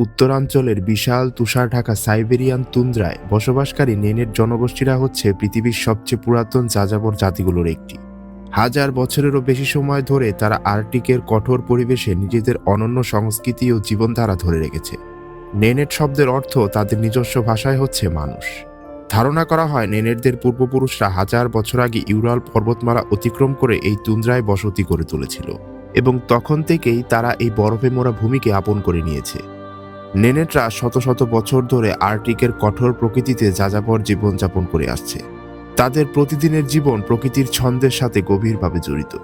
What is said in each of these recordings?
উত্তরাঞ্চলের বিশাল তুষার ঢাকা সাইবেরিয়ান তুন্দ্রায় বসবাসকারী নেনের জনগোষ্ঠীরা হচ্ছে পৃথিবীর সবচেয়ে পুরাতন যাযাবর জাতিগুলোর একটি। হাজার বছরেরও বেশি সময় ধরে তারা আর্কটিকের কঠোর পরিবেশে নিজেদের অনন্য সংস্কৃতি ও জীবনধারা ধরে রেখেছে। নেনেট শব্দের অর্থ তাদের নিজস্ব ভাষায় হচ্ছে মানুষ। ধারণা করা হয় নেনেটদের পূর্বপুরুষরা হাজার বছর আগে ইউরাল পর্বতমালা অতিক্রম করে এই তুন্দ্রায় বসতি করে তুলেছিল এবং তখন থেকেই তারা এই বরফে মোড়া ভূমিকে আপন করে নিয়েছে। নেনেটরা শত শত বছর ধরে আর্টিকের কঠোর প্রকৃতিতে যাযাবর জীবনযাপন করে আসছে। তাদের প্রতিদিনের জীবন প্রকৃতির ছন্দের সাথে গভীরভাবে জড়িত।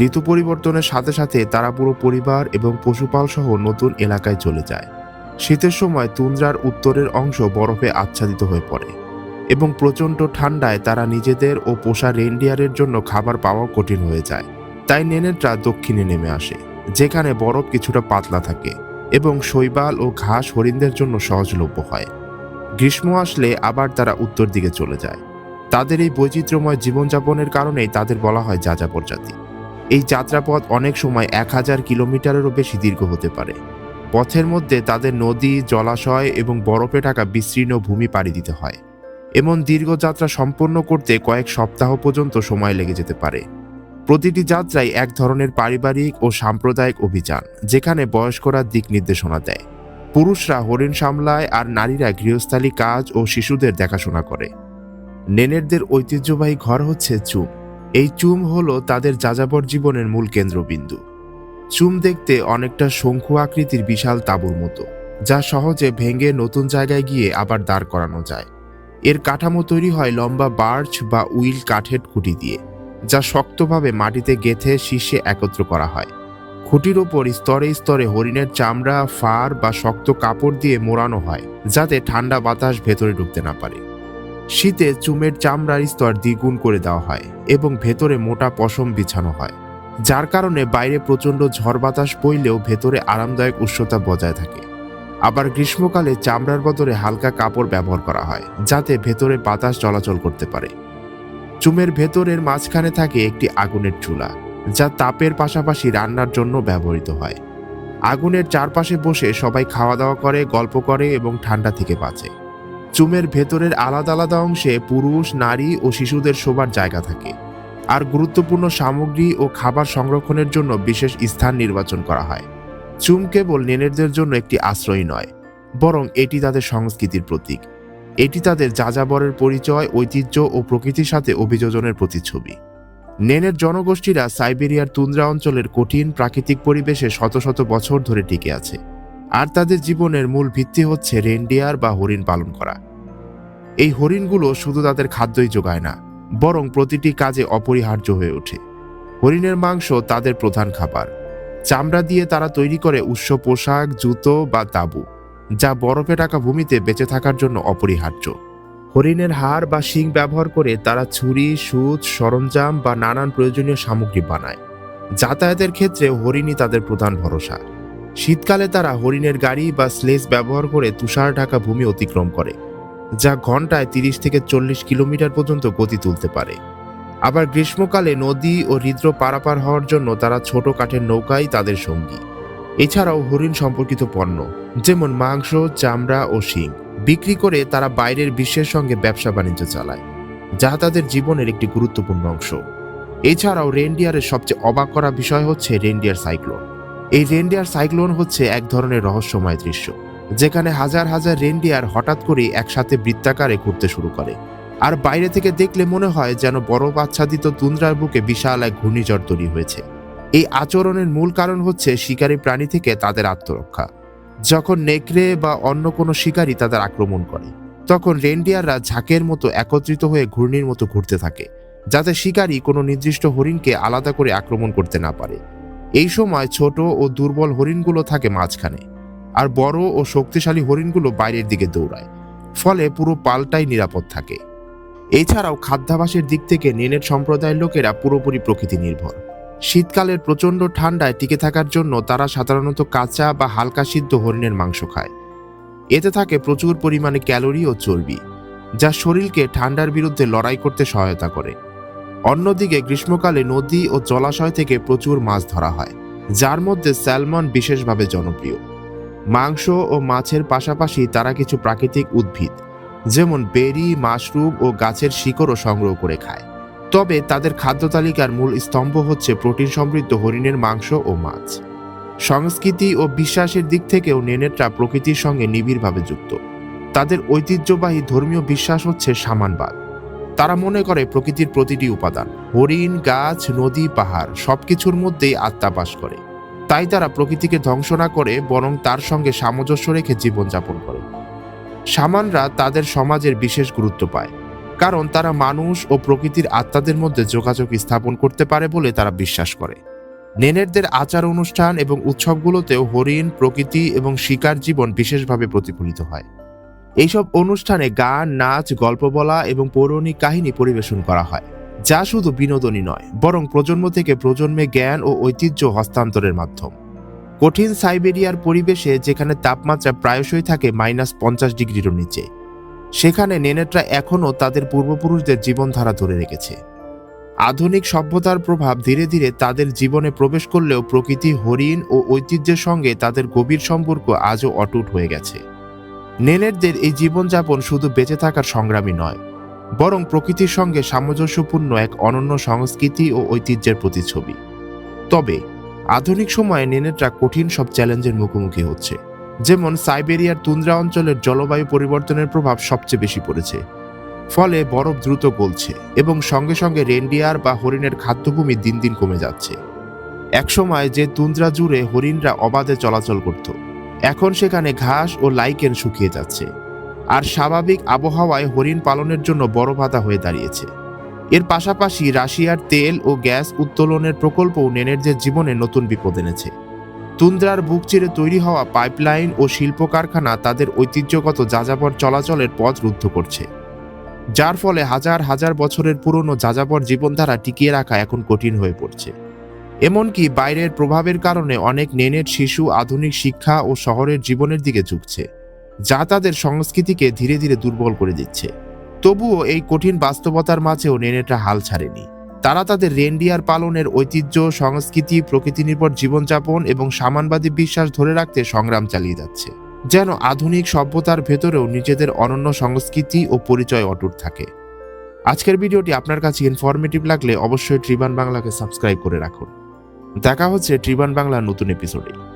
ঋতু পরিবর্তনের সাথে সাথে তারা পুরো পরিবার এবং পশুপাল সহ নতুন এলাকায় চলে যায়। শীতের সময় তুন্দ্রার উত্তরের অংশ বরফে আচ্ছাদিত হয়ে পড়ে এবং প্রচণ্ড ঠান্ডায় তারা নিজেদের ও পোষা রেনডিয়ারের জন্য খাবার পাওয়া কঠিন হয়ে যায়। তাই নেনেটরা দক্ষিণে নেমে আসে, যেখানে বরফ কিছুটা পাতলা থাকে। এবং শৈবাল ও ঘাস হরিণদের জন্য সহজলভ্য হয়। গ্রীষ্ম আসলে আবার তারা উত্তর দিকে চলে যায়। তাদের এই বৈচিত্র্যময় জীবনযাপনের কারণেই তাদের বলা হয় যাযাবর জাতি। এই যাত্রাপথ অনেক সময় এক হাজার কিলোমিটারেরও বেশি দীর্ঘ হতে পারে। পথের মধ্যে তাদের নদী, জলাশয় এবং বরফে ঢাকা বিস্তীর্ণ ভূমি পাড়ি দিতে হয়। এমন দীর্ঘ যাত্রা সম্পন্ন করতে কয়েক সপ্তাহ পর্যন্ত সময় লেগে যেতে পারে। প্রতিটি যাত্রায় এক ধরনের পারিবারিক ও সাম্প্রদায়িক অভিযান, যেখানে বয়স্করা দিক নির্দেশনা দেয়। পুরুষরা হরিণ সামলায় আর নারীরা গৃহস্থালী কাজ ও শিশুদের দেখাশোনা করে। নেনেরদের ঐতিহ্যবাহী ঘর হচ্ছে চুম। এই চুম হলো তাদের যাযাবর জীবনের মূল কেন্দ্রবিন্দু। চুম দেখতে অনেকটা শঙ্কু আকৃতির বিশাল তাঁবুর মতো, যা সহজে ভেঙে নতুন জায়গায় গিয়ে আবার দাঁড় করানো যায়। এর কাঠামো তৈরি হয় লম্বা বার্চ বা উইল কাঠের খুঁটি দিয়ে। যা শক্তভাবে মাটিতে গেথে শীর্ষে একত্র করা হয়। খুঁটির ওপর স্তরে স্তরে হরিণের চামড়া, ফার বা শক্ত কাপড় দিয়ে মোড়ানো হয়, যাতে ঠান্ডা বাতাস ভেতরে ঢুকতে না পারে। শীতে চুমের চামড়ার স্তর দ্বিগুণ করে দেওয়া হয় এবং ভেতরে মোটা পশম বিছানো হয়, যার কারণে বাইরে প্রচণ্ড ঝড় বাতাস বইলেও ভেতরে আরামদায়ক উষ্ণতা বজায় থাকে। আবার গ্রীষ্মকালে চামড়ার বদলে হালকা কাপড় ব্যবহার করা হয়, যাতে ভেতরে বাতাস চলাচল করতে পারে। চুমের ভেতরের মাঝখানে থাকে একটি আগুনের চুলা, যা তাপের পাশাপাশি রান্নার জন্য ব্যবহৃত হয়। আগুনের চারপাশে বসে সবাই খাওয়া দাওয়া করে, গল্প করে এবং ঠান্ডা থেকে বাঁচে। চুমের ভেতরের আলাদা আলাদা অংশে পুরুষ, নারী ও শিশুদের শোবার জায়গা থাকে। আর গুরুত্বপূর্ণ সামগ্রী ও খাবার সংরক্ষণের জন্য বিশেষ স্থান নির্বাচন করা হয়। চুম কেবল নেনেরদের জন্য একটি আশ্রয় নয়, বরং এটি তাদের সংস্কৃতির প্রতীক। এটি তাদের যাযাবরের পরিচয়, ঐতিহ্য ও প্রকৃতির সাথে অভিযোজনের প্রতিচ্ছবি। নেনের জনগোষ্ঠীরা সাইবেরিয়ার তুন্দ্রা অঞ্চলের কঠিন প্রাকৃতিক পরিবেশে শত শত বছর ধরে টিকে আছে। আর তাদের জীবনের মূল ভিত্তি হচ্ছে রেনডিয়ার বা হরিণ পালন করা। এই হরিণগুলো শুধু তাদের খাদ্যই যোগায় না, বরং প্রতিটি কাজে অপরিহার্য হয়ে ওঠে। হরিণের মাংস তাদের প্রধান খাবার। চামড়া দিয়ে তারা তৈরি করে উৎস পোশাক, জুতো বা তাঁবু। যা বরফে ঢাকা ভূমিতে বেঁচে থাকার জন্য অপরিহার্য। হরিণের হাড় বা শিং ব্যবহার করে তারা ছুরি, সুচ, সরঞ্জাম বা নানান প্রয়োজনীয় সামগ্রী বানায়। যাতায়াতের ক্ষেত্রে হরিণই তাদের প্রধান ভরসা। শীতকালে তারা হরিণের গাড়ি বা স্লেজ ব্যবহার করে তুষার ঢাকা ভূমি অতিক্রম করে, যা ঘন্টায় তিরিশ থেকে চল্লিশ কিলোমিটার পর্যন্ত গতি তুলতে পারে। আবার গ্রীষ্মকালে নদী ও হৃদ্র পারাপার হওয়ার জন্য তারা ছোট কাঠের নৌকাই তাদের সঙ্গী। এছাড়াও হরিণ সম্পর্কিত পণ্য যেমন মাংস, চামড়া ও শিং। বিক্রি করে তারা বাইরের বিশ্বের সঙ্গে ব্যবসা বাণিজ্য চালায়, যা তাদের জীবনের একটি গুরুত্বপূর্ণ অংশ। এছাড়াও রেনডিয়ারের সবচেয়ে অবাক করা বিষয় হচ্ছে রেনডিয়ার সাইক্লোন। এই রেনডিয়ার সাইক্লোন হচ্ছে এক ধরনের রহস্যময় দৃশ্য, যেখানে হাজার হাজার রেনডিয়ার হঠাৎ করে একসাথে বৃত্তাকারে ঘুরতে শুরু করে। আর বাইরে থেকে দেখলে মনে হয় যেন বরফ আচ্ছাদিত তুন্দ্রার বুকে বিশাল এক ঘূর্ণিঝড় তৈরি হয়েছে। এই আচরণের মূল কারণ হচ্ছে শিকারী প্রাণী থেকে তাদের আত্মরক্ষা। যখন নেকড়ে বা অন্য কোনো শিকারী তাদের আক্রমণ করে, তখন রেনডিয়াররা ঝাঁকের মতো একত্রিত হয়ে ঘূর্ণির মতো ঘুরতে থাকে, যাতে শিকারী কোনো নির্দিষ্ট হরিণকে আলাদা করে আক্রমণ করতে না পারে। এই সময় ছোট ও দুর্বল হরিণগুলো থাকে মাঝখানে, আর বড় ও শক্তিশালী হরিণগুলো বাইরের দিকে দৌড়ায়, ফলে পুরো পালটাই নিরাপদ থাকে। এছাড়াও খাদ্যাভাসের দিক থেকে নেনের সম্প্রদায়ের লোকেরা পুরোপুরি প্রকৃতি নির্ভর। শীতকালের প্রচণ্ড ঠান্ডায় টিকে থাকার জন্য তারা সাধারণত কাঁচা বা হালকা সিদ্ধ হরিণের মাংস খায়। এতে থাকে প্রচুর পরিমাণে ক্যালোরি ও চর্বি, যা শরীরকে ঠান্ডার বিরুদ্ধে লড়াই করতে সহায়তা করে। অন্যদিকে গ্রীষ্মকালে নদী ও জলাশয় থেকে প্রচুর মাছ ধরা হয়, যার মধ্যে স্যালমন বিশেষভাবে জনপ্রিয়। মাংস ও মাছের পাশাপাশি তারা কিছু প্রাকৃতিক উদ্ভিদ, যেমন বেরি, মাশরুম ও গাছের শিকড়ও সংগ্রহ করে খায়। তবে তাদের খাদ্য তালিকার মূল স্তম্ভ হচ্ছে প্রোটিন সমৃদ্ধ হরিণের মাংস ও মাছ। সংস্কৃতি ও বিশ্বাসের দিক থেকেও নেনেটরা প্রকৃতির সঙ্গে নিবিড়ভাবে যুক্ত। তাদের ঐতিহ্যবাহী ধর্মীয় বিশ্বাস হচ্ছে সামানবাদ তারা মনে করে প্রকৃতির প্রতিটি উপাদান, হরিণ, গাছ, নদী, পাহাড়, সবকিছুর মধ্যেই আত্মা বাস করে। তাই তারা প্রকৃতিকে ধ্বংস না করে বরং তার সঙ্গে সামঞ্জস্য রেখে জীবনযাপন করে। সামানরা তাদের সমাজের বিশেষ গুরুত্ব পায়। কারণ তারা মানুষ ও প্রকৃতির আত্মাদের মধ্যে যোগাযোগ স্থাপন করতে পারে বলে তারা বিশ্বাস করে। নেনেরদের আচার অনুষ্ঠান এবং উৎসবগুলোতেও হরিণ, প্রকৃতি এবং শিকার জীবন বিশেষভাবে প্রতিফলিত হয়। এইসব অনুষ্ঠানে গান, নাচ, গল্প বলা এবং পৌরাণিক কাহিনী পরিবেশন করা হয়, যা শুধু বিনোদনই নয়, বরং প্রজন্ম থেকে প্রজন্মে জ্ঞান ও ঐতিহ্য হস্তান্তরের মাধ্যম। কঠিন সাইবেরিয়ার পরিবেশে যেখানে তাপমাত্রা প্রায়শই থাকে মাইনাস পঞ্চাশ ডিগ্রিরও নিচে সেখানে নেনেটরা এখনও তাদের পূর্বপুরুষদের জীবনধারা ধরে রেখেছে। আধুনিক সভ্যতার প্রভাব ধীরে ধীরে তাদের জীবনে প্রবেশ করলেও প্রকৃতি, হরিণ ও ঐতিহ্যের সঙ্গে তাদের গভীর সম্পর্ক আজও অটুট হয়ে গেছে। নেনেটদের এই জীবনযাপন শুধু বেঁচে থাকার সংগ্রামী নয়, বরং প্রকৃতির সঙ্গে সামঞ্জস্যপূর্ণ এক অনন্য সংস্কৃতি ও ঐতিহ্যের প্রতিচ্ছবি। তবে, আধুনিক সময়ে নেনেটরা কঠিন সব চ্যালেঞ্জের মুখোমুখি হচ্ছে। যেমন সাইবেরিয়ার তুন্দ্রা অঞ্চলের জলবায়ু পরিবর্তনের প্রভাব সবচেয়ে বেশি পড়েছে। ফলে বরফ দ্রুত গলছে এবং সঙ্গে সঙ্গে রেন্ডিয়ার বা হরিণের খাদ্যভূমি দিন দিন কমে যাচ্ছে। একসময় যে তুন্দ্রা জুড়ে হরিণরা অবাধে চলাচল করত, এখন সেখানে ঘাস ও লাইকেন শুকিয়ে যাচ্ছে। আর স্বাভাবিক আবহাওয়ায় হরিণ পালনের জন্য বড় বাধা হয়ে দাঁড়িয়েছে। এর পাশাপাশি রাশিয়ার তেল ও গ্যাস উত্তোলনের প্রকল্পও নেনের যে জীবনে নতুন বিপদ এনেছে। তুন্দ্রার বুক চিরে তৈরি হওয়া পাইপলাইন ও শিল্প কারখানা তাদের ঐতিহ্যগত যাযাবর চলাচলের পথ রুদ্ধ করছে। যার ফলে হাজার হাজার বছরের পুরনো যাযাবর জীবনধারা টিকিয়ে রাখা এখন কঠিন হয়ে পড়ছে। এমনকি বাইরের প্রভাবের কারণে অনেক নেনের শিশু আধুনিক শিক্ষা ও শহরের জীবনের দিকে ঝুঁকছে, যা তাদের সংস্কৃতিকে ধীরে ধীরে দুর্বল করে দিচ্ছে। তবুও এই কঠিন বাস্তবতার মাঝেও নেনেটা হাল ছাড়েনি। তারা তাদের রেন্ডিয়ার পালনের ঐতিহ্য, সংস্কৃতি, প্রকৃতি নির্ভর জীবনযাপন এবং সামানবাদী বিশ্বাস ধরে রাখতে সংগ্রাম চালিয়ে যাচ্ছে। যেন আধুনিক সভ্যতার ভেতরেও নিজেদের অনন্য সংস্কৃতি ও পরিচয় অটুট থাকে। আজকের ভিডিওটি আপনার কাছে ইনফরমেটিভ লাগলে অবশ্যই ট্রিবান বাংলাকে সাবস্ক্রাইব করে রাখুন। দেখা হচ্ছে ট্রিবান বাংলার নতুন এপিসোডে